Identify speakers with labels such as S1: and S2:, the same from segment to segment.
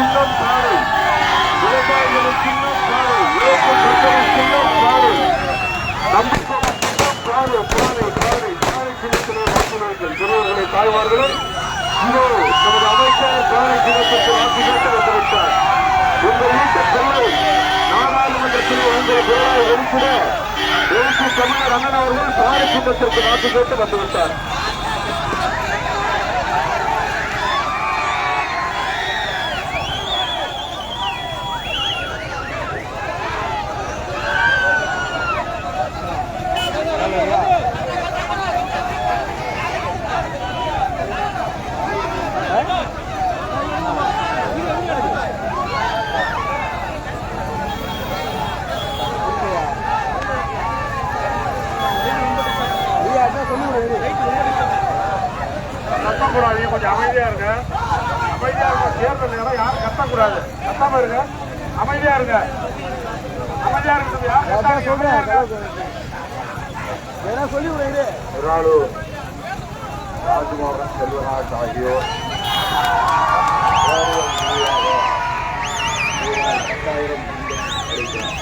S1: சின்னம் காலை விவசாயிகளின் சின்னம் காலை இழப்பு மக்களின் சின்னம் காலை நம்பிக்கை சின்னம் காலை காலை காலை காலை சின்னத்திலே வாக்குவார்கள் பெரியவர்களை தாய்மார்களும் இதோ நமது அமைச்சர் காலை சின்னத்திற்கு வாக்கு கேட்டு வந்திருக்கிறார் உங்கள் வீட்டு பிள்ளை நாடாளுமன்றத்தில் உங்கள் பிறரை வெளிக்கிட எழுச்சி தமிழர் அண்ணன் அவர்கள் காலை சின்னத்திற்கு வாக்கு கேட்டு வந்துவிட்டார் கத்தக்கூடாது கொஞ்சம் அமைதியா இருங்க அமைதியா இருங்க. தேர்தல் நேரம் யாரும் கத்தக்கூடாது கத்தாம இருங்க. அமைதியா இருங்க. அமைதியா இருக்கு ஒரு ராஜ்மோகன் செல்வராஜ் ஆகியோர். பத்தாயிரம் அளிக்கிறார்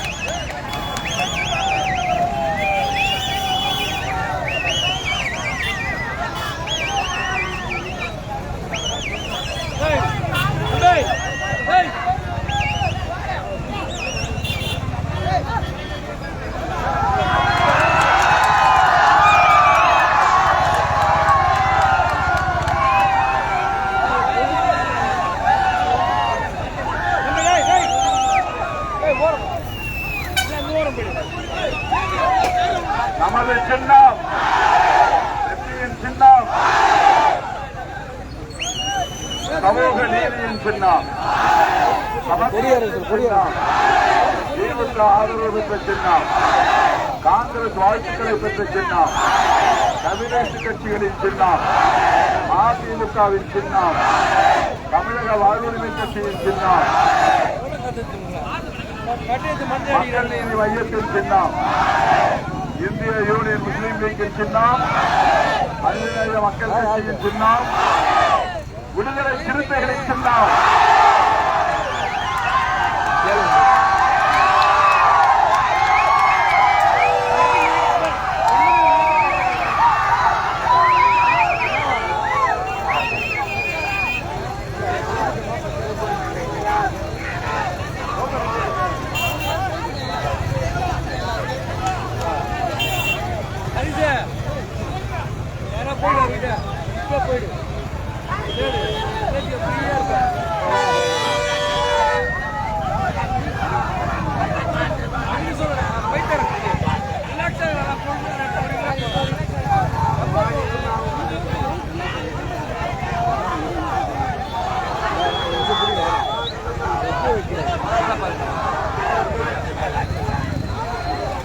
S1: நமது சின்னம் வெற்றியின் சின்னம் சமூக நீதியின் சின்னம் சமத்துவத்தின் சின்னம் திமுக ஆதரவு பெற்ற சின்னம் காங்கிரஸ் சின்னம். கம்யூனிஸ்ட் கட்சிகளின் சின்னம். அதிமுகவின் சின்னம். தமிழக வாழ்வுரிமை கட்சியின் சின்னம். மக்கள் நீதி மையத்தின் சின்னம். இந்திய யூனியன் முஸ்லீம் லீக்கின் சின்னம். அகில மக்கள் கட்சியின் சின்னம். விடுதலை சிறுத்தைகளின் சின்னம்.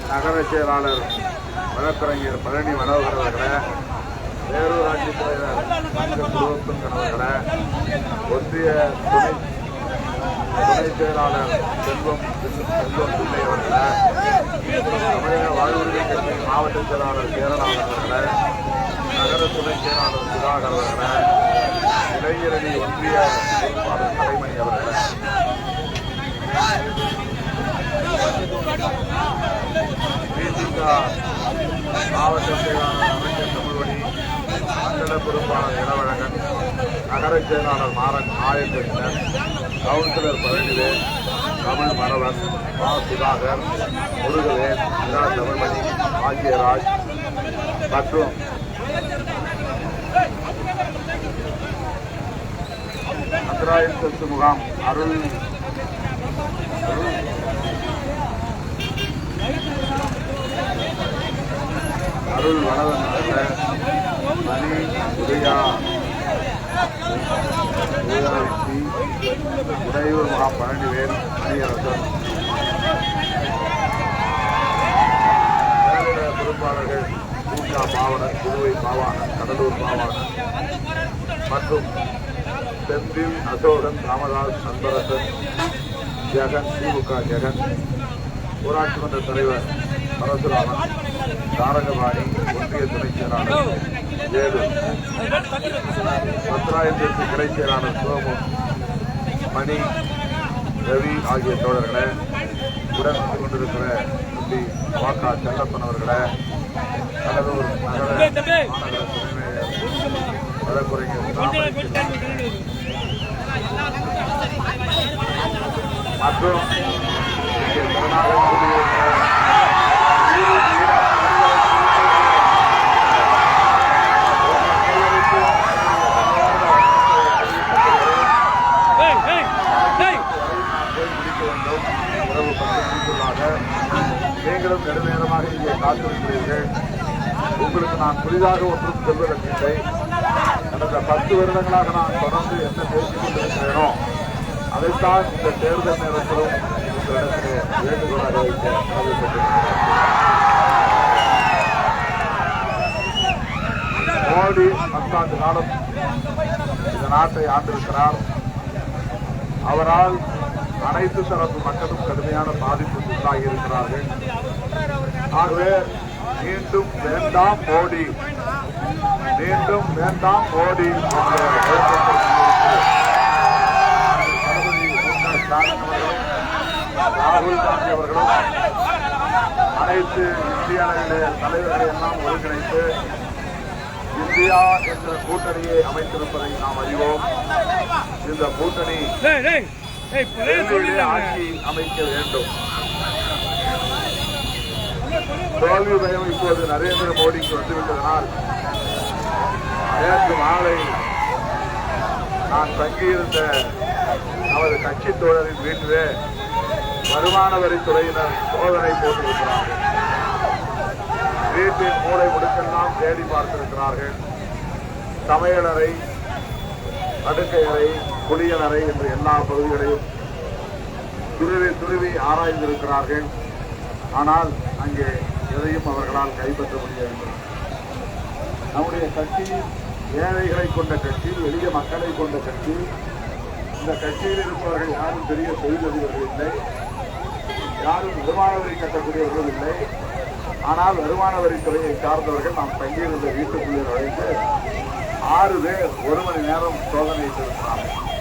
S1: நகர செயலாளர் வழக்கறிஞர் பழனி மனோகர் அவர்களை வேலூர் ஆட்சித் தலைவர் ஒன்றிய துணை துணை செயலாளர் செல்வம் செல்வம் பிள்ளை அவர்களே தமிழக வாழ்வுரிமை கட்சி மாவட்ட செயலாளர் சேரநாதன் அவர்களே நகர துணை செயலாளர் சுதாகர் அவர்களே இளைஞரணி ஒன்றிய பொறுப்பாளர் தலைமணி அவர்களே. திமுக மாவட்ட செயலாளர் அமைச்சர் மண்டல பெரும்பாலான இளவழகன் நகர செயலாளர் மாறன் ஆயக்கண்ணன் கவுன்சிலர் பழனிவேல் தமிழ் மரவன் மா சுதாகர் முருகவேல் இரா. தமிழ்மணி பாக்கியராஜ் மற்றும் அந்தராயன் சொத்து முகாம் அருள் அருள் வளவன் அவர்கள் மணி உதயா உதயவெற்றி உறையூர் மகா பழனிவேல் மணியரசன் மேலிட பொறுப்பாளர்கள் பூஜா பாவனர் புதுவை பாவாணன் கடலூர் பாவாணன் மற்றும் செந்தில் அசோகன் ராமதாஸ் அன்பரசன் ஜெகன் திமுக ஜெகன் ஊராட்சி மன்ற தலைவர் பரசுராமன் தாரகபாணி ஒன்றிய துணைச் செயலாளர் வேலு பத்திராயத்திற்கு செயலாளர் சோமு மணி ரவி ஆகிய தோழர்களே உடன் கொண்டிருக்கிற தம்பி வாக்கா செல்லப்பன் அவர்களே கடலூர் நகர. மாநகர வழக்குரைஞர் மற்றும் நீங்களும் நெடுநேரமாக இங்கே காத்திருக்கிறீர்கள். உங்களுக்கு நான் புதிதாக ஒன்றும் சொல்வதற்கில்லை. கடந்த பத்து வருடங்களாக நான் தொடர்ந்து என்ன பேசிக் கொண்டிருக்கிறேனோ அதைத்தான் இந்த தேர்தல் நேரத்திலும் உங்களிடத்திலே வேண்டுகோளாக வைக்க மோடி பத்தாண்டு காலம் இந்த நாட்டை ஆண்டிருக்கிறார். அவரால் அனைத்து தரப்பு மக்களும் கடுமையான பாதிப்புக்கு உள்ளாகி இருக்கிறார்கள் ஆகவே மீண்டும் வேண்டாம் மோடி. மீண்டும் வேண்டாம் மோடி. ராகுல் காந்தி அவர்களும் அனைத்து இந்திய அளவிலே தலைவர்களை எல்லாம் ஒருங்கிணைத்து இந்தியா என்ற கூட்டணியை அமைத்திருப்பதை நாம் அறிவோம். இந்த கூட்டணி ஆட்சி அமைக்க வேண்டும். தோல்வி பயம் இப்போது நரேந்திர மோடிக்கு வந்துவிட்டதனால் நேற்று மாலை நான் தங்கியிருந்த நமது கட்சி தோழரின் வீட்டிலே வருமான வரித்துறையினர் சோதனை போட்டிருக்கிறார்கள். வீட்டின் மூளை முடுக்கெல்லாம் தேடி பார்த்திருக்கிறார்கள். சமையலறை படுக்கையறை குளியலறை என்று எல்லா பகுதிகளையும் துருவி துருவி ஆராய்ந்திருக்கிறார்கள். ஆனால் அங்கே எதையும் அவர்களால் கைப்பற்ற முடியவில்லை. நம்முடைய கட்சி ஏழைகளை கொண்ட கட்சி எளிய மக்களை கொண்ட கட்சி. இந்த கட்சியில் இருப்பவர்கள் யாரும் பெரிய தொழிலதிபர்கள் இல்லை. யாரும் வருமான வரி கட்டக்கூடியவர்கள் இல்லை. ஆனால் வருமான வரித்துறையை சார்ந்தவர்கள் நாம் தங்கியிருந்த வீட்டுக்குள்ளே நுழைந்து ஆறு பேர் ஒரு மணி நேரம் சோதனை சோதனையிட்டிருக்கிறார்கள்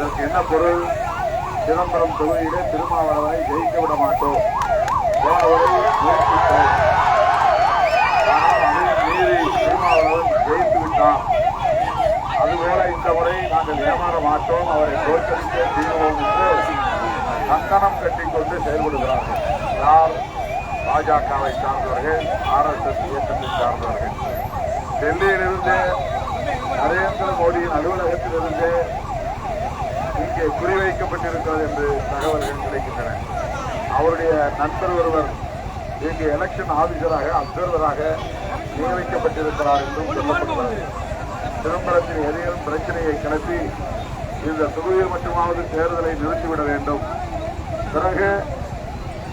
S1: இதற்கு என்ன பொருள்? சிதம்பரம் தொகுதியிலே திருமாவளவனை ஜெயிக்க விட மாட்டோம். திருமாவளவன் ஜெயித்து விட்டான். அதுபோல இந்த முறை நாங்கள் ஏமாற மாட்டோம். அவரை தோற்கடித்தே தீர்வோம் என்று கங்கணம் கட்டிக்கொண்டு செயல்படுகிறார்கள். யார்? பாஜகவை சார்ந்தவர்கள் ஆர்எஸ்எஸ் இயக்கத்தை சார்ந்தவர்கள். டெல்லியிலிருந்து நரேந்திர மோடியின் அலுவலகத்திலிருந்து இங்கே குறிவைக்கப்பட்டிருக்கிறது என்று தகவல்கள் கிடைக்கின்றன. அவருடைய நண்பர் ஒருவர் இங்கு எலெக்ஷன் ஆபீசராக அப்சர்வராக நியமிக்கப்பட்டிருக்கிறார் என்றும் சொல்லப்படுகிறது. சிதம்பரத்தின் எதையும் பிரச்சனையை கிளப்பி இந்த தொகுதியில் மட்டுமாவது தேர்தலை நிறுத்திவிட வேண்டும். பிறகு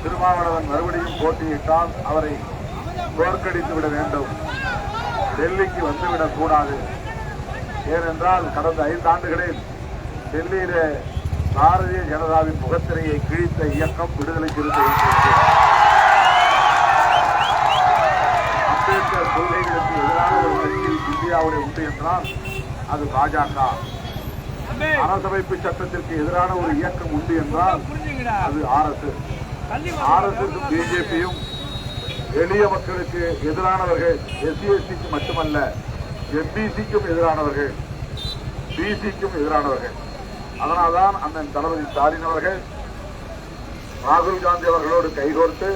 S1: திருமாவளவன் மறுபடியும் போட்டியிட்டால் அவரை தோற்கடித்து விட வேண்டும். டெல்லிக்கு வந்துவிடக் கூடாது. ஏனென்றால் கடந்த ஐந்து ஆண்டுகளில் டெல்லியிலே பாரதிய ஜனதாவின் முகத்திரையை கிழித்த இயக்கம் விடுதலை சிறுத்தை. அம்பேத்கர் கொள்கைகளுக்கு எதிரான ஒரு கட்சி இந்தியாவுடைய உண்டு என்றால் அது பாஜக. அரசமைப்பு சட்டத்திற்கு எதிரான ஒரு இயக்கம் உண்டு என்றால் அது ஆர்எஸ்எஸ்.
S2: தள்ளி
S1: ஆர்எஸ்எஸ் பிஜேபியும் எளிய மக்களுக்கு எதிரானவர்கள் எஸ்சி எஸ்டிக்கு மட்டுமல்ல எம்பிசிக்கும் எதிரானவர்கள் பிசிக்கும் எதிரானவர்கள். அதனால்தான் அண்ணன் தளபதி ஸ்டாலின் அவர்கள் ராகுல் காந்தி அவர்களோடு கைகோர்த்து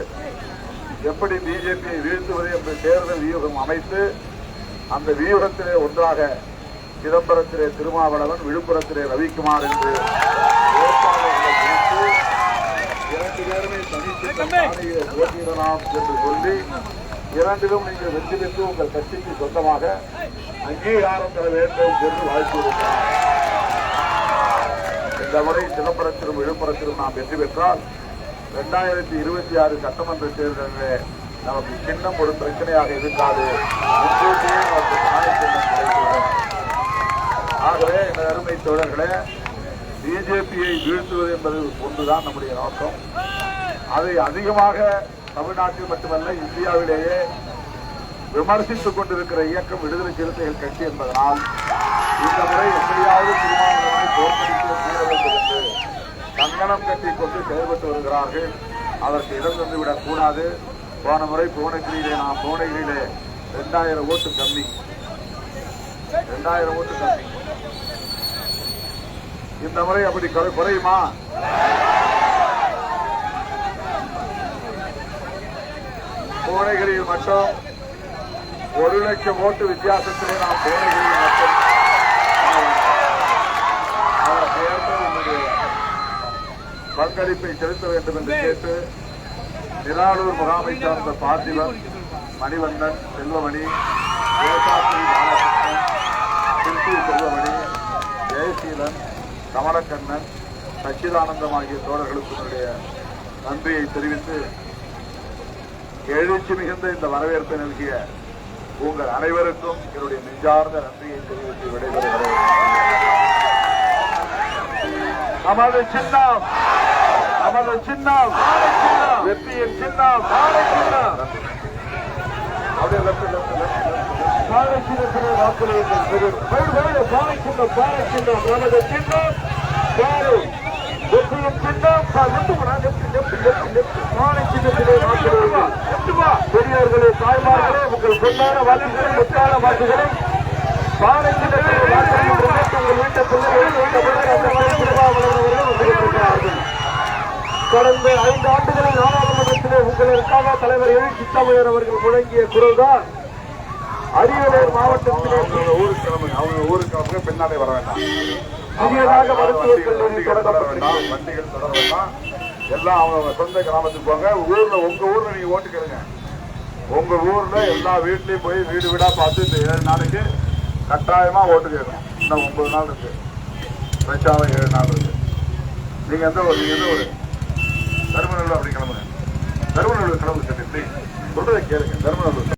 S1: எப்படி பிஜேபியை வீழ்த்துவது என்று தேர்தல் வியூகம் அமைத்து அந்த வியூகத்திலே ஒன்றாக சிதம்பரத்திலே திருமாவளவன் விழுப்புரத்திலே ரவிக்குமார் என்று இரண்டு பேருமே தனித்து போட்டியிடலாம் என்று சொல்லி இரண்டிலும் நீங்கள் வெற்றி பெற்று உங்கள் கட்சிக்கு சொந்தமாக அங்கீகாரம் பெற வேண்டும் என்று வாழ்த்தியிருக்கிறார். இந்த முறை சிதம்பரத்திலும் விழுப்புரத்திலும் நாம் வெற்றி பெற்றால் இரண்டாயிரத்தி இருபத்தி ஆறு சட்டமன்ற தேர்தலிலே நமக்கு சின்னம் ஒரு பிரச்சனையாக இருக்காது. முன்கூட்டியே நமக்கு சின்னம் ஆகவே என் அருமை தோழர்களே பிஜேபியை வீழ்த்துவது என்பது ஒன்றுதான் நம்முடைய நோக்கம். அதை அதிகமாக தமிழ்நாட்டில் மட்டுமல்ல இந்தியாவிலேயே விமர்சித்துக் கொண்டிருக்கிற இயக்கம் விடுதலை சிறுத்தைகள் கட்சி என்பதனால் இந்த முறை எப்படியாவது தீர்மானம் தோற்கடிக்க கூற வேண்டும் என்று கங்கணம் கட்டிக் கொண்டு செயல்பட்டு வருகிறார்கள். அதற்கு இடம் தந்துவிடக் கூடாது. போன முறை புவனகிரியிலே நான் புவனகிரியிலே ரெண்டாயிரம் ஓட்டு கம்மி ரெண்டாயிரம் ஓட்டு கம்மி இந்த முறை அப்படி குறை- குறையுமா? புவனகிரியில் மட்டும் ஒரு லட்சம் ஓட்டு வித்தியாசத்திலே நாம் புவனகிரியில் மட்டும் அதற்கு ஏற்ப உங்களுடைய பங்களிப்பை செலுத்த வேண்டும் என்று கேட்டு நிராளூர் முகாமை சார்ந்த பார்த்திபன் மணிவண்ணன் செல்வமணி தேசாத்திரி பாலகிருஷ்ணன் திருச்சி செல்வமணி ஜெயசீலன் கமலக்கண்ணன் சச்சிதானந்தம் ஆகிய தோழர்களுக்கு என்னுடைய நன்றியை தெரிவித்து எழுச்சி மிகுந்த இந்த வரவேற்பை நல்கிய உங்கள் அனைவருக்கும் என்னுடைய நெஞ்சார்ந்த நன்றியை தெரிவித்து விடைபெறுகிறேன். நமது சின்னம். நமது சின்னம். வெற்றியின் சின்னம். அப்படியே left, left, left, left. பாலை வாக்களியுங்கள் திரு. சின்னம் பாலை சின்னம் நமது சின்னம். பாலை வெற்றியின் சின்னம். பா- left வாக்களியுங்கள் பெரியவர்களே தாய்மார்களே உங்கள் பொன்னான வாக்குகளை முத்தான வாக்குகளை பாலை சின்னத்திலே வாக்களியுங்கள். உங்கள் வீட்டை பிள்ளைகள் வீட்டு பிள்ளைகள் அந்த மாதிரி திருமாவளவர்கள் வந்திருக்கிறார்கள் கடந்த ஐந்து ஆண்டுகளில் நாடாளுமன்றத்திலே உங்களுக்காக தலைவர் எழுச்சி தமிழர் அவர்கள் முழங்கிய குரல்தான். அரியலூர் மாவட்டத்திலே ஊருக்கு கிளம்புங்க அவங்க ஊருக்கு கிளம்புங்க பின்னாலே வர வேண்டாம். புதியதாக மருத்துவக் கல்லூரி தொடர வேண்டாம். வண்டிகள் தொடர வேண்டாம். எல்லாம் அவங்க சொந்த கிராமத்துக்கு போங்க. ஊர்ல உங்க ஊர்ல நீங்க ஓட்டு கேளுங்க. உங்க ஊர்ல எல்லா வீட்லயும் போய் வீடு வீடா பார்த்து இந்த ஏழு நாளைக்கு கட்டாயமா ஓட்டு கேட்கணும். இன்னும் ஒன்பது நாள் இருக்கு. பிரச்சாரம் ஏழு நாள் இருக்கு. நீங்க எந்த ஊர் நீங்க எந்த ஊர்? தருமநல்லூர் அப்படி கிளம்புங்க தருமநல்லூர் கிளம்பு சட்டத்தை சொல்றதை கேளுங்க. தருமநல்லூர்